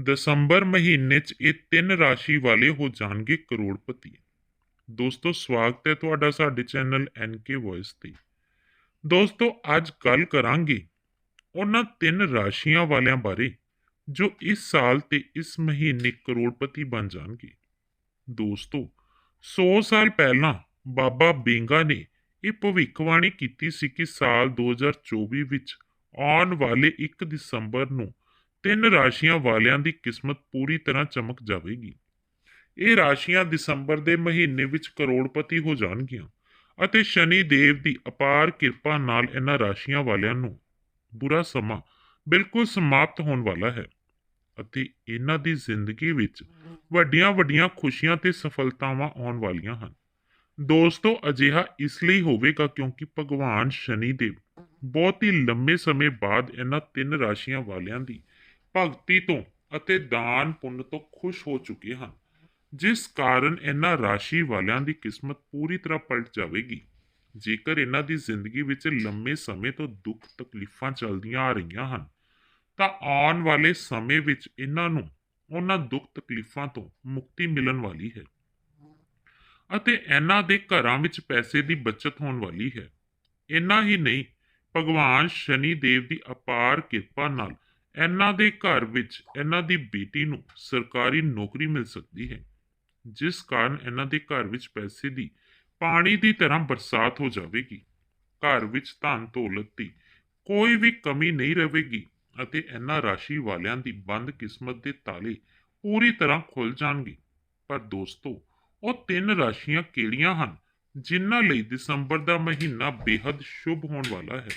ਦਸੰਬਰ ਮਹੀਨੇ 'ਚ ਇਹ ਤਿੰਨ ਰਾਸ਼ੀ ਵਾਲੇ ਹੋ ਜਾਣਗੇ ਕਰੋੜਪਤੀ। ਦੋਸਤੋ, ਸਵਾਗਤ ਹੈ ਤੁਹਾਡਾ ਸਾਡੇ ਚੈਨਲ ਕੇ ਵੌਇਸ ਤੇ। ਦੋਸਤੋ, ਅੱਜ ਗੱਲ ਕਰਾਂਗੇ ਉਹਨਾਂ ਤਿੰਨ ਰਾਸ਼ੀਆਂ ਵਾਲਿਆਂ ਬਾਰੇ, ਜੋ ਇਸ ਸਾਲ ਤੇ ਇਸ ਮਹੀਨੇ ਕਰੋੜਪਤੀ ਬਣ ਜਾਣਗੇ। ਦੋਸਤੋ 100 ਸਾਲ ਪਹਿਲਾਂ ਬਾਬਾ ਬੇਂਗਾ ਨੇ ਇਹ ਭਵਿੱਖਬਾਣੀ ਕੀਤੀ ਸੀ ਕਿ ਸਾਲ 2024 ਵਿੱਚ ਆਉਣ ਵਾਲੇ 1 ਦਸੰਬਰ ਨੂੰ ਤਿੰਨ ਰਾਸ਼ੀਆਂ ਵਾਲਿਆਂ ਦੀ ਕਿਸਮਤ ਪੂਰੀ ਤਰ੍ਹਾਂ ਚਮਕ ਜਾਵੇਗੀ। ਇਹ ਰਾਸ਼ੀਆਂ ਦਸੰਬਰ ਦੇ ਮਹੀਨੇ ਵਿੱਚ ਕਰੋੜਪਤੀ ਹੋ ਜਾਣਗੀਆਂ ਅਤੇ ਸ਼ਨੀ ਦੇਵ ਦੀ ਅਪਾਰ ਕਿਰਪਾ ਨਾਲ ਇਹਨਾਂ ਰਾਸ਼ੀਆਂ ਵਾਲਿਆਂ ਨੂੰ ਬੁਰਾ ਸਮਾਂ ਬਿਲਕੁਲ ਸਮਾਪਤ ਹੋਣ ਵਾਲਾ ਹੈ ਅਤੇ ਇਹਨਾਂ ਦੀ ਜ਼ਿੰਦਗੀ ਵਿੱਚ ਵੱਡੀਆਂ ਵੱਡੀਆਂ ਖੁਸ਼ੀਆਂ ਤੇ ਸਫਲਤਾਵਾਂ ਆਉਣ ਵਾਲੀਆਂ ਹਨ। ਦੋਸਤੋ, ਅਜਿਹਾ ਇਸ ਲਈ ਹੋਵੇਗਾ ਕਿਉਂਕਿ ਭਗਵਾਨ ਸ਼ਨੀ ਦੇਵ ਬਹੁਤ ਹੀ ਲੰਮੇ ਸਮੇਂ ਬਾਅਦ ਇਹਨਾਂ ਤਿੰਨ ਰਾਸ਼ੀਆਂ ਵਾਲਿਆਂ ਦੀ ਭਗਤੀ ਤੋਂ ਅਤੇ ਦਾਨ ਪੁੰਨ ਤੋਂ ਖੁਸ਼ ਹੋ ਚੁੱਕੇ ਹਨ। ਜਿਸ ਕਾਰਨ ਇਹਨਾਂ ਰਾਸ਼ੀ ਵਾਲਿਆਂ ਦੀ ਕਿਸਮਤ ਪੂਰੀ ਤਰ੍ਹਾਂ ਪਲਟ ਜਾਵੇਗੀ। ਜੇਕਰ ਇਹਨਾਂ ਦੀ ਜ਼ਿੰਦਗੀ ਵਿੱਚ ਲੰਮੇ ਸਮੇਂ ਤੋਂ ਦੁੱਖ ਤਕਲੀਫਾਂ ਚੱਲਦੀਆਂ ਆ ਰਹੀਆਂ ਹਨ, ਤਾਂ ਆਉਣ ਵਾਲੇ ਸਮੇਂ ਵਿੱਚ ਇਹਨਾਂ ਨੂੰ ਉਹਨਾਂ ਦੁੱਖ ਤਕਲੀਫਾਂ ਤੋਂ ਮੁਕਤੀ ਮਿਲਣ ਵਾਲੀ ਹੈ ਅਤੇ ਇਹਨਾਂ ਦੇ ਘਰਾਂ ਵਿੱਚ ਪੈਸੇ ਦੀ ਬਚਤ ਹੋਣ ਵਾਲੀ ਹੈ। ਇੰਨਾ ਹੀ ਨਹੀਂ, ਭਗਵਾਨ ਸ਼ਨੀ ਦੇਵ ਦੀ ਅਪਾਰ ਕਿਰਪਾ ਨਾਲ ਇਹਨਾਂ ਦੇ ਘਰ ਵਿੱਚ ਇਹਨਾਂ ਦੀ ਬੇਟੀ ਨੂੰ ਸਰਕਾਰੀ ਨੌਕਰੀ ਮਿਲ ਸਕਦੀ ਹੈ, ਜਿਸ ਕਾਰਨ ਇਹਨਾਂ ਦੇ ਘਰ ਵਿੱਚ ਪੈਸੇ ਦੀ ਪਾਣੀ ਦੀ ਤਰ੍ਹਾਂ ਬਰਸਾਤ ਹੋ ਜਾਵੇਗੀ। ਘਰ ਵਿੱਚ ਧਨ ਦੌਲਤ ਦੀ ਕੋਈ ਵੀ ਕਮੀ ਨਹੀਂ ਰਹੇਗੀ ਅਤੇ ਇਹਨਾਂ ਰਾਸ਼ੀ ਵਾਲਿਆਂ ਦੀ ਬੰਦ ਕਿਸਮਤ ਦੇ ਤਾਲੇ ਪੂਰੀ ਤਰ੍ਹਾਂ ਖੁੱਲ ਜਾਣਗੇ। ਪਰ ਦੋਸਤੋ, ਉਹ ਤਿੰਨ ਰਾਸ਼ੀਆਂ ਕਿਹੜੀਆਂ ਹਨ ਜਿਨ੍ਹਾਂ ਲਈ ਦਸੰਬਰ ਦਾ ਮਹੀਨਾ ਬੇहद ਸ਼ੁਭ ਹੋਣ ਵਾਲਾ ਹੈ?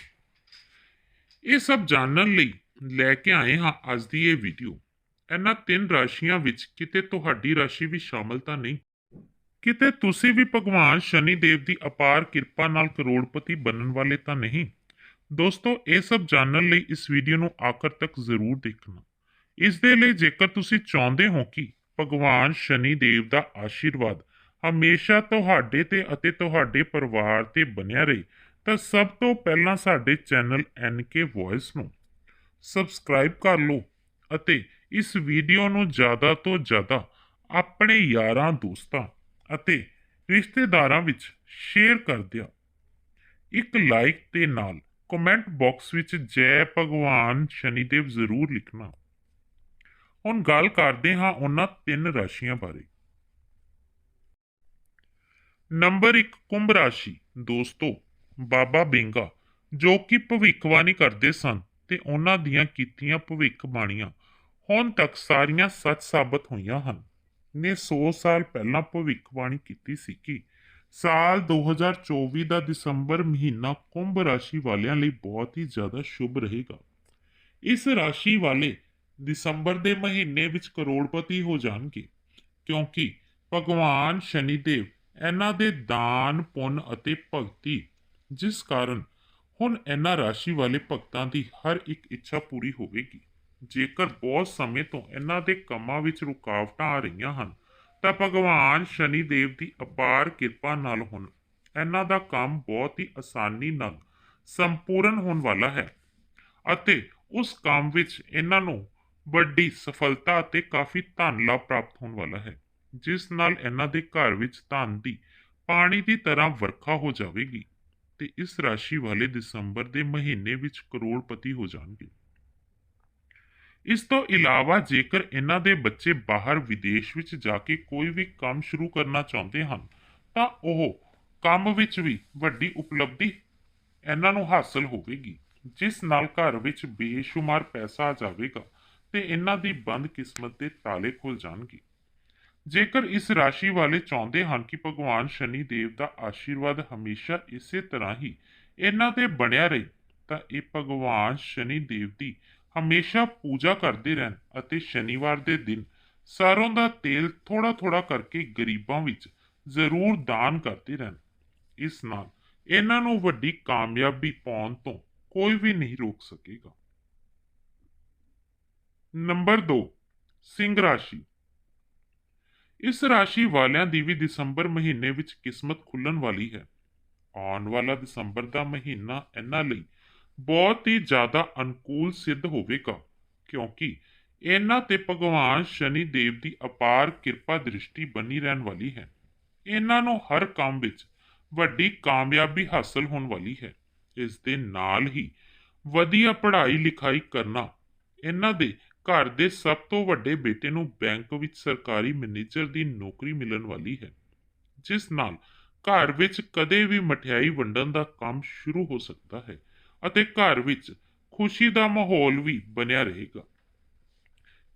ਇਹ ਸਭ ਜਾਣਨ ਲਈ ਲੈ ਕੇ ਆਏ ਹਾਂ ਅੱਜ ਦੀ ਇਹ ਵੀਡੀਓ ਇਹਨਾਂ ਤਿੰਨ ਰਾਸ਼ੀਆਂ ਵਿੱਚ ਕਿਤੇ ਤੁਹਾਡੀ ਰਾਸ਼ੀ ਵੀ ਸ਼ਾਮਲ ਤਾਂ ਨਹੀਂ। ਕਿਤੇ ਤੁਸੀਂ ਵੀ ਭਗਵਾਨ ਸ਼ਨੀ ਦੇਵ ਦੀ ਅਪਾਰ ਕਿਰਪਾ ਨਾਲ ਕਰੋੜਪਤੀ ਬਣਨ ਵਾਲੇ ਤਾਂ ਨਹੀਂ। ਦੋਸਤੋ, ਇਹ ਸਭ ਜਾਣਨ ਲਈ ਇਸ ਵੀਡੀਓ ਨੂੰ ਆਖਰ ਤੱਕ ਜ਼ਰੂਰ ਦੇਖਣਾ। ਇਸ ਦੇ ਲਈ ਜੇਕਰ ਤੁਸੀਂ ਚਾਹੁੰਦੇ ਹੋ ਕਿ ਭਗਵਾਨ ਸ਼ਨੀ ਦੇਵ ਦਾ ਆਸ਼ੀਰਵਾਦ ਹਮੇਸ਼ਾ ਤੁਹਾਡੇ ਤੇ ਅਤੇ ਤੁਹਾਡੇ ਪਰਿਵਾਰ ਤੇ ਬਣਿਆ ਰਹੇ, ਤਾਂ ਸਭ ਤੋਂ ਪਹਿਲਾਂ ਸਾਡੇ ਚੈਨਲ ਕੇ ਵੌਇਸ ਨੂੰ ਸਬਸਕ੍ਰਾਈਬ ਕਰ ਲਓ ਅਤੇ ਇਸ ਵੀਡੀਓ ਨੂੰ ਜ਼ਿਆਦਾ ਤੋਂ ਜ਼ਿਆਦਾ ਆਪਣੇ ਯਾਰਾਂ, ਦੋਸਤਾਂ ਅਤੇ ਰਿਸ਼ਤੇਦਾਰਾਂ ਵਿੱਚ ਸ਼ੇਅਰ ਕਰ ਦਿਓ। ਇੱਕ ਲਾਈਕ ਦੇ ਨਾਲ ਕਮੈਂਟ ਬਾਕਸ ਵਿੱਚ ਜੈ ਭਗਵਾਨ ਸ਼ਨੀਦੇਵ ਜ਼ਰੂਰ ਲਿਖਣਾ। ਹੁਣ ਗੱਲ ਕਰਦੇ ਹਾਂ ਉਹਨਾਂ ਤਿੰਨ ਰਾਸ਼ੀਆਂ ਬਾਰੇ। ਨੰਬਰ 1 ਕੁੰਭ ਰਾਸ਼ੀ ਦੋਸਤੋ, ਬਾਬਾ ਬਿੰਗਾ ਜੋ ਕਿ ਭਵਿੱਖਬਾਣੀ ਕਰਦੇ ਸਨ। ਤੇ ਉਹਨਾਂ ਦੀਆਂ ਕੀਤੀਆਂ ਭਵਿੱਖਬਾਣੀਆਂ ਹੁਣ ਤੱਕ ਸਾਰੀਆਂ ਸੱਚ ਸਾਬਤ ਹੋਈਆਂ ਹਨ। ਨੇ 100 ਸਾਲ ਪਹਿਲਾਂ ਭਵਿੱਖਬਾਣੀ ਕੀਤੀ ਸੀ ਕਿ ਸਾਲ 2024 ਦਾ ਦਸੰਬਰ ਮਹੀਨਾ ਕੁੰਭ ਰਾਸ਼ੀ ਵਾਲਿਆਂ ਲਈ ਬਹੁਤ ਹੀ ਜ਼ਿਆਦਾ ਸ਼ੁਭ ਰਹੇਗਾ। ਇਸ ਰਾਸ਼ੀ ਵਾਲੇ ਦਸੰਬਰ ਦੇ ਮਹੀਨੇ ਵਿੱਚ ਕਰੋੜਪਤੀ ਹੋ ਜਾਣਗੇ, ਕਿਉਂਕਿ ਭਗਵਾਨ ਸ਼ਨੀਦੇਵ ਇਹਨਾਂ ਦੇ ਦਾਨ, ਪੁੰਨ ਅਤੇ ਭਗਤੀ ਜਿਸ ਕਾਰਨ ਹੁਣ ਇਹਨਾਂ ਰਾਸ਼ੀ ਵਾਲੇ ਭਗਤਾਂ ਦੀ ਹਰ ਇੱਕ ਇੱਛਾ ਪੂਰੀ ਹੋਵੇਗੀ। ਜੇਕਰ ਬਹੁਤ ਸਮੇਂ ਤੋਂ ਇਹਨਾਂ ਦੇ ਕੰਮਾਂ ਵਿੱਚ ਰੁਕਾਵਟਾਂ ਆ ਰਹੀਆਂ ਹਨ, ਤਾਂ ਭਗਵਾਨ ਸ਼ਨੀ ਦੇਵ ਦੀ ਅਪਾਰ ਕਿਰਪਾ ਨਾਲ ਹੁਣ ਇਹਨਾਂ ਦਾ ਕੰਮ ਬਹੁਤ ਹੀ ਆਸਾਨੀ ਨਾਲ ਸੰਪੂਰਨ ਹੋਣ ਵਾਲਾ ਹੈ ਅਤੇ ਉਸ ਕੰਮ ਵਿੱਚ ਇਹਨਾਂ ਨੂੰ ਵੱਡੀ ਸਫਲਤਾ ਅਤੇ ਕਾਫੀ ਧਨ ਲਾਭ ਪ੍ਰਾਪਤ ਹੋਣ ਵਾਲਾ ਹੈ, ਜਿਸ ਨਾਲ ਇਹਨਾਂ ਦੇ ਘਰ ਵਿੱਚ ਧਨ ਦੀ ਪਾਣੀ ਦੀ ਤਰ੍ਹਾਂ ਵਰਖਾ ਹੋ ਜਾਵੇਗੀ। ਤੇ ਇਸ ਰਾਸ਼ੀ ਵਾਲੇ ਦਸੰਬਰ ਦੇ ਮਹੀਨੇ ਵਿੱਚ ਕਰੋੜਪਤੀ ਹੋ ਜਾਣਗੇ। ਇਸ ਤੋਂ ਇਲਾਵਾ ਜੇਕਰ ਇਹਨਾਂ ਦੇ ਬੱਚੇ ਬਾਹਰ ਵਿਦੇਸ਼ ਵਿੱਚ ਜਾ ਕੇ ਕੋਈ ਵੀ ਕੰਮ ਸ਼ੁਰੂ ਕਰਨਾ ਚਾਹੁੰਦੇ ਹਨ ਤਾਂ ਉਹ ਕੰਮ ਵਿੱਚ ਵੀ ਵੱਡੀ ਉਪਲਬਧੀ ਇਹਨਾਂ ਨੂੰ ਹਾਸਲ ਹੋਵੇਗੀ ਜਿਸ ਨਾਲ ਘਰ ਵਿੱਚ ਬੇਸ਼ੁਮਾਰ ਪੈਸਾ ਆ ਜਾਵੇਗਾ ਤੇ ਇਹਨਾਂ ਦੀ ਬੰਦ ਕਿਸਮਤ ਦੇ ਤਾਲੇ ਖੁੱਲ ਜਾਣਗੇ। ਜੇਕਰ ਇਸ ਰਾਸ਼ੀ ਵਾਲੇ ਚਾਹੁੰਦੇ ਹਨ ਕਿ ਭਗਵਾਨ ਸ਼ਨੀ ਦੇਵ ਦਾ ਆਸ਼ੀਰਵਾਦ ਹਮੇਸ਼ਾ ਇਸੇ ਤਰ੍ਹਾਂ ਹੀ ਇਹਨਾਂ ਤੇ ਬਣਿਆ ਰਹੇ, ਤਾਂ ਇਹ ਭਗਵਾਨ ਸ਼ਨੀ ਦੇਵ ਦੀ ਹਮੇਸ਼ਾ ਪੂਜਾ ਕਰਦੇ ਰਹਿਣ ਅਤੇ ਸ਼ਨੀਵਾਰ ਦੇ ਦਿਨ ਸਰੋਂ ਦਾ ਤੇਲ ਥੋੜਾ ਥੋੜਾ ਕਰਕੇ ਗਰੀਬਾਂ ਵਿੱਚ ਜ਼ਰੂਰ ਦਾਨ ਕਰਦੇ ਰਹਿਣ। ਇਸ ਨਾਲ ਇਹਨਾਂ ਨੂੰ ਵੱਡੀ ਕਾਮਯਾਬੀ ਪਾਉਣ ਤੋਂ ਕੋਈ ਵੀ ਨਹੀਂ ਰੋਕ ਸਕੇਗਾ। ਨੰਬਰ 2 ਸਿੰਘ ਰਾਸ਼ੀ। ਇਸ ਰਾਸ਼ੀ ਵਾਲਿਆਂ ਦੀ ਵੀ ਦਸੰਬਰ ਮਹੀਨੇ ਵਿੱਚ ਕਿਸਮਤ ਖੁੱਲਣ ਵਾਲੀ ਹੈ। ਆਉਣ ਵਾਲਾ ਦਸੰਬਰ ਦਾ ਮਹੀਨਾ ਇਹਨਾਂ ਲਈ ਬਹੁਤ ਹੀ ਜ਼ਿਆਦਾ ਅਨੁਕੂਲ ਸਿੱਧ ਹੋਵੇਗਾ, ਕਿਉਂਕਿ ਇਹਨਾਂ ਤੇ ਭਗਵਾਨ ਸ਼ਨੀ ਦੇਵ ਦੀ ਅਪਾਰ ਕਿਰਪਾ ਦ੍ਰਿਸ਼ਟੀ ਬਣੀ ਰਹਿਣ ਵਾਲੀ ਹੈ। ਇਹਨਾਂ ਨੂੰ ਹਰ ਕੰਮ ਵਿੱਚ ਵੱਡੀ ਕਾਮਯਾਬੀ ਹਾਸਲ ਹੋਣ ਵਾਲੀ ਹੈ। ਇਸ ਦੇ ਨਾਲ ਹੀ ਵਧੀਆ ਪੜ੍ਹਾਈ ਲਿਖਾਈ ਕਰਨਾ, ਇਹਨਾਂ ਦੇ ਘਰ ਦੇ ਸਭ ਤੋਂ ਵੱਡੇ ਬੇਟੇ ਨੂੰ ਬੈਂਕ ਵਿੱਚ ਸਰਕਾਰੀ ਮੈਨੇਜਰ ਦੀ ਨੌਕਰੀ ਮਿਲਣ ਵਾਲੀ ਹੈ, ਜਿਸ ਨਾਲ ਘਰ ਵਿੱਚ ਕਦੇ ਵੀ ਮਠਿਆਈ ਵੰਡਣ ਦਾ ਕੰਮ ਸ਼ੁਰੂ ਹੋ ਸਕਦਾ ਹੈ ਅਤੇ ਘਰ ਵਿੱਚ ਖੁਸ਼ੀ ਦਾ ਮਾਹੌਲ ਵੀ ਬਣਿਆ ਰਹੇਗਾ।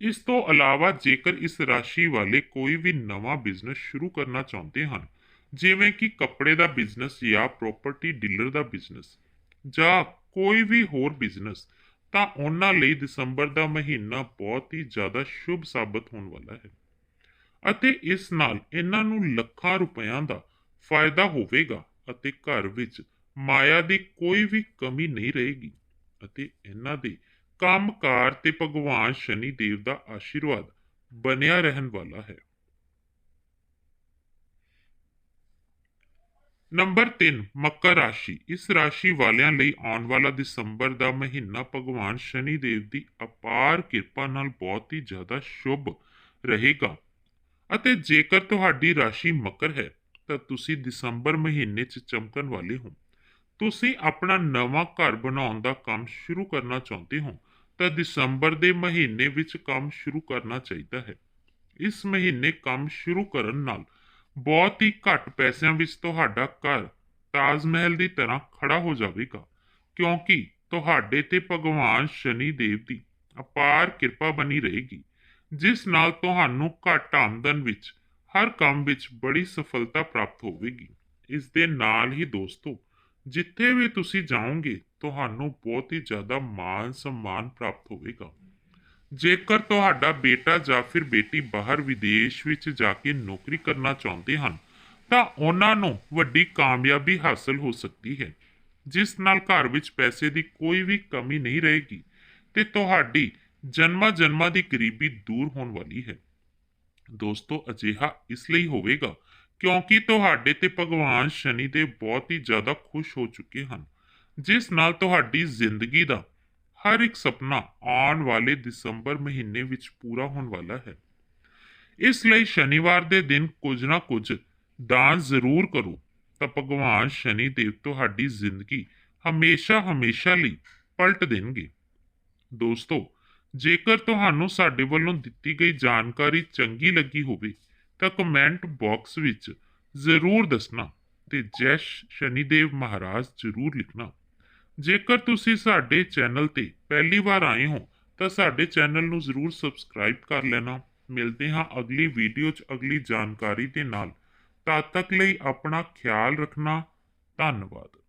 ਇਸ ਤੋਂ ਇਲਾਵਾ ਜੇਕਰ ਇਸ ਰਾਸ਼ੀ ਵਾਲੇ ਕੋਈ ਵੀ ਨਵਾਂ ਬਿਜ਼ਨਸ ਸ਼ੁਰੂ ਕਰਨਾ ਚਾਹੁੰਦੇ ਹਨ, ਜਿਵੇਂ ਕਿ ਕੱਪੜੇ ਦਾ ਬਿਜ਼ਨਸ ਜਾਂ ਪ੍ਰਾਪਰਟੀ ਡੀਲਰ ਦਾ ਬਿਜ਼ਨਸ ਜਾਂ ਕੋਈ ਵੀ ਹੋਰ ਬਿਜ਼ਨਸ ਤਾਂ ਉਹਨਾਂ ਲਈ ਦਸੰਬਰ ਦਾ ਮਹੀਨਾ ਬਹੁਤ ਹੀ ਜ਼ਿਆਦਾ ਸ਼ੁਭ ਸਾਬਤ ਹੋਣ ਵਾਲਾ ਹੈ। ਅਤੇ ਇਸ ਨਾਲ ਇਹਨਾਂ ਨੂੰ ਲੱਖਾਂ ਰੁਪਇਆਂ ਦਾ ਫਾਇਦਾ ਹੋਵੇਗਾ ਅਤੇ ਘਰ ਵਿੱਚ ਮਾਇਆ ਦੀ ਕੋਈ ਵੀ ਕਮੀ ਨਹੀਂ ਰਹੇਗੀ ਅਤੇ ਇਹਨਾਂ ਦੇ ਕੰਮਕਾਰ ਤੇ ਭਗਵਾਨ ਸ਼ਨੀ ਦੇਵ ਦਾ ਆਸ਼ੀਰਵਾਦ ਬਣਿਆ ਰਹਿਣ ਵਾਲਾ ਹੈ। ਨੰਬਰ 3 ਮਕਰ ਰਾਸ਼ੀ। ਇਸ ਰਾਸ਼ੀ ਵਾਲਿਆਂ ਲਈ ਆਉਣ ਵਾਲਾ ਦਸੰਬਰ ਦਾ ਮਹੀਨਾ ਭਗਵਾਨ ਸ਼ਨੀ ਦੇਵ ਦੀ ਅਪਾਰ ਕਿਰਪਾ ਨਾਲ ਬਹੁਤ ਹੀ ਜ਼ਿਆਦਾ ਸ਼ੁਭ ਰਹੇਗਾ। ਅਤੇ ਜੇਕਰ ਤੁਹਾਡੀ ਰਾਸ਼ੀ ਮਕਰ ਹੈ, ਤਾਂ ਤੁਸੀਂ ਦਸੰਬਰ ਮਹੀਨੇ 'ਚ ਚਮਕਣ ਵਾਲੇ ਹੋ। ਤੁਸੀਂ ਆਪਣਾ ਨਵਾਂ ਘਰ ਬਣਾਉਣ ਦਾ ਕੰਮ ਸ਼ੁਰੂ ਕਰਨਾ ਚਾਹੁੰਦੇ ਹੋ, ਤਾਂ ਦਸੰਬਰ ਦੇ ਮਹੀਨੇ ਵਿੱਚ ਕੰਮ ਸ਼ੁਰੂ ਕਰਨਾ ਚਾਹੀਦਾ ਹੈ। ਇਸ ਮਹੀਨੇ ਕੰਮ ਸ਼ੁਰੂ ਕਰਨ ਨਾਲ ਬਹੁਤ ਹੀ ਘੱਟ ਪੈਸਿਆਂ ਵਿੱਚ ਤੁਹਾਡਾ ਘਰ ਤਾਜ ਮਹਿਲ ਦੀ ਤਰ੍ਹਾਂ ਖੜਾ ਹੋ ਜਾਵੇਗਾ, ਕਿਉਂਕਿ ਤੁਹਾਡੇ ਤੇ ਭਗਵਾਨ ਸ਼ਨੀ ਦੇਵ ਦੀ ਅਪਾਰ ਕਿਰਪਾ ਬਣੀ ਰਹੇਗੀ, ਜਿਸ ਨਾਲ ਤੁਹਾਨੂੰ ਘੱਟ ਆਮਦਨ ਵਿੱਚ, ਹਰ ਕੰਮ ਵਿੱਚ ਬੜੀ ਸਫਲਤਾ ਪ੍ਰਾਪਤ ਹੋਵੇਗੀ। ਇਸ ਦੇ ਨਾਲ ਹੀ ਦੋਸਤੋ, ਜਿੱਥੇ ਵੀ ਤੁਸੀਂ ਜਾਓਗੇ, ਤੁਹਾਨੂੰ ਬਹੁਤ ਹੀ ਜ਼ਿਆਦਾ ਮਾਣ ਸਨਮਾਨ ਪ੍ਰਾਪਤ ਹੋਵੇਗਾ। ਜੇਕਰ ਤੁਹਾਡਾ ਬੇਟਾ ਜਾਂ ਫਿਰ ਬੇਟੀ ਬਾਹਰ ਵਿਦੇਸ਼ ਵਿੱਚ ਜਾ ਕੇ ਨੌਕਰੀ ਕਰਨਾ ਚਾਹੁੰਦੇ ਹਨ, ਤਾਂ ਉਹਨਾਂ ਨੂੰ ਵੱਡੀ ਕਾਮਯਾਬੀ ਹਾਸਲ ਹੋ ਸਕਦੀ ਹੈ, ਜਿਸ ਨਾਲ ਘਰ ਵਿੱਚ ਪੈਸੇ ਦੀ ਕੋਈ ਵੀ ਕਮੀ ਨਹੀਂ ਰਹੇਗੀ ਤੇ ਤੁਹਾਡੀ ਜਨਮਾਂ ਜਨਮਾਂ ਦੀ ਗਰੀਬੀ ਦੂਰ ਹੋਣ ਵਾਲੀ ਹੈ। ਦੋਸਤੋ, ਅਜਿਹਾ ਇਸ ਲਈ ਹੋਵੇਗਾ ਕਿਉਂਕਿ ਤੁਹਾਡੇ ਤੇ ਭਗਵਾਨ ਸ਼ਨੀ ਦੇ ਬਹੁਤ ਹੀ ਜ਼ਿਆਦਾ ਖੁਸ਼ ਹੋ ਚੁੱਕੇ ਹਨ, ਜਿਸ ਨਾਲ ਤੁਹਾਡੀ ਜ਼ਿੰਦਗੀ ਦਾ ਹਰ ਇੱਕ ਸੁਪਨਾ ਆਉਣ ਵਾਲੇ ਦਸੰਬਰ ਮਹੀਨੇ ਵਿੱਚ ਪੂਰਾ ਹੋਣ ਵਾਲਾ ਹੈ। ਇਸ ਲਈ ਸ਼ਨੀਵਾਰ ਦੇ ਦਿਨ ਕੁਝ ਨਾ ਕੁਝ ਦਾਨ ਜ਼ਰੂਰ ਕਰੋ ਤਾਂ ਭਗਵਾਨ ਸ਼ਨੀ ਦੇਵ ਤੁਹਾਡੀ ਜ਼ਿੰਦਗੀ ਹਮੇਸ਼ਾ ਹਮੇਸ਼ਾ ਲਈ ਪਲਟ ਦੇਣਗੇ। ਦੋਸਤੋ, ਜੇਕਰ ਤੁਹਾਨੂੰ ਸਾਡੇ ਵੱਲੋਂ ਦਿੱਤੀ ਗਈ ਜਾਣਕਾਰੀ ਚੰਗੀ ਲੱਗੀ ਹੋਵੇ ਤਾਂ ਕਮੈਂਟ ਬਾਕਸ ਵਿੱਚ ਜ਼ਰੂਰ ਦੱਸਣਾ ਤੇ ਜੈ ਸ਼ਨੀਦੇਵ ਮਹਾਰਾਜ ਜ਼ਰੂਰ ਲਿਖਣਾ। ਜੇਕਰ ਤੁਸੀਂ ਸਾਡੇ ਚੈਨਲ ਤੇ ਪਹਿਲੀ ਵਾਰ ਆਏ ਹੋ, ਤਾਂ ਸਾਡੇ ਚੈਨਲ ਨੂੰ ਜ਼ਰੂਰ ਸਬਸਕ੍ਰਾਈਬ ਕਰ ਲੈਣਾ। ਮਿਲਦੇ ਹਾਂ ਅਗਲੀ ਵੀਡੀਓ 'ਚ ਅਗਲੀ ਜਾਣਕਾਰੀ ਦੇ ਨਾਲ। ਤਦ ਤੱਕ ਲਈ ਆਪਣਾ ਖਿਆਲ ਰੱਖਣਾ। ਧੰਨਵਾਦ।